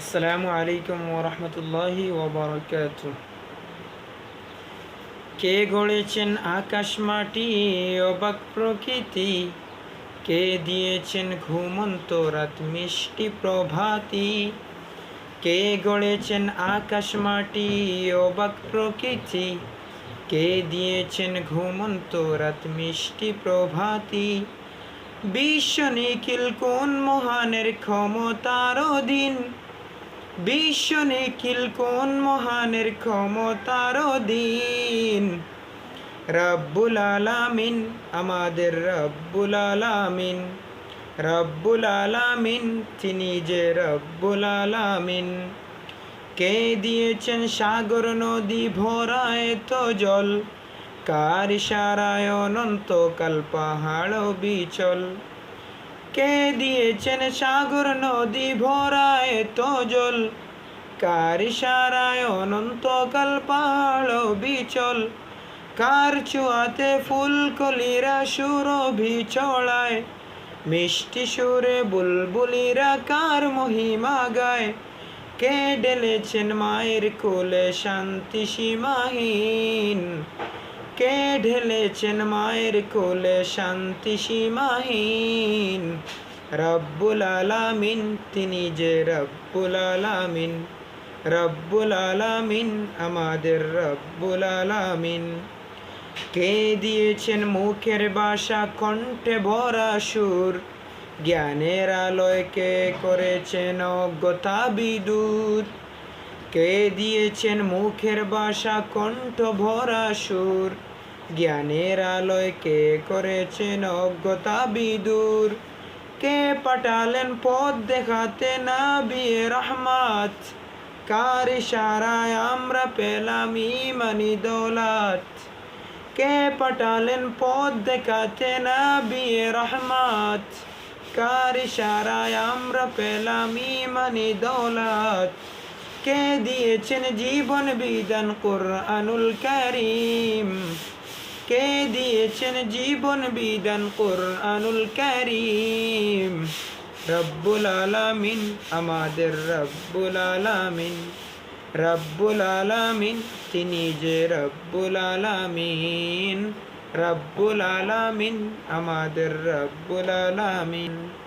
আসসালামু আলাইকুম ওরহমতুল্লাহি ওবরকাত কে গড়েছেন আকাশ মাটি, অবাক প্রকৃতি? কে দিয়েছেন ঘুমন্ত রাত মিষ্টি প্রভাতি? কে গড়েছেন আকাশ মাটি, অবাক প্রকৃতি? কে দিয়েছেন ঘুমন্ত রাত মিষ্টি প্রভাতি? বিশ্ব নিখিল কোন মহানের ক্ষমতার অধীন? বিশ্ব নিখিল কোন মহানের ক্ষমতার দিন রব্বুল আলামিন, আমাদের রব্বুল আলামিন রব্বুল আলামিন, তিনি যে রব্বুল আলামিন। কে দিয়েছেন সাগর নদী ভরায় তো জল, কার ইশারায় অনন্তকাল পাহাড় বিচল? কে দিয়েছেন সাগর নদী ভরায় তো জল? কার ইশারায় অনন্তকাল পাহাড় বিচল? কার চুয়াতে ফুল কলিরা সুরভি চড়ায় মিষ্টি সুরে বুলবুলিরা কার মহিমা গায়? কে ডেলেছেন মায়ের কোলে শান্তি সীমাহীন? কে ঢেলেছেন মায়ের কোলে শান্তি সীমাহীন? রব্বুল আলামিন তিনি যে রব্বুল আলামিন রব্বুল আলামিন আমাদের রব্বুল আলামিন কে দিয়েছেন মুখের বাসা, কণ্ঠে ভরা সুর? জ্ঞানের আলোয় কে করেছেন অজ্ঞতা বিদুর কে দিয়েছেন মুখের বাসা, কণ্ঠ ভরা সুর? জ্ঞানের আলোয় কে করেছেন অজ্ঞতা বিদুর কে পাঠালেন পথ দেখাতে না বিয়ে রহমাত? কার ইশারায় আমরা পেলাম ইমানি দৌলাত? কে পাঠালেন পথ দেখাতে না বিয়ে রহমাত? কার ইশারায় আমরা পেলাম ইমানি দৌলাত? কে দিয়েছেন জীবন বিধান কোরআনুল করিম? কে দিয়েছেন জীবন বিধান কোরআনুল করিম? রব্বুল আলামিন, আমাদের রব্বুল আলামিন। রব্বুল আলামিন, তিনি যে রব্বুল আলামিন। রব্বুল আলামিন, আমাদের রব্বুল আলামিন।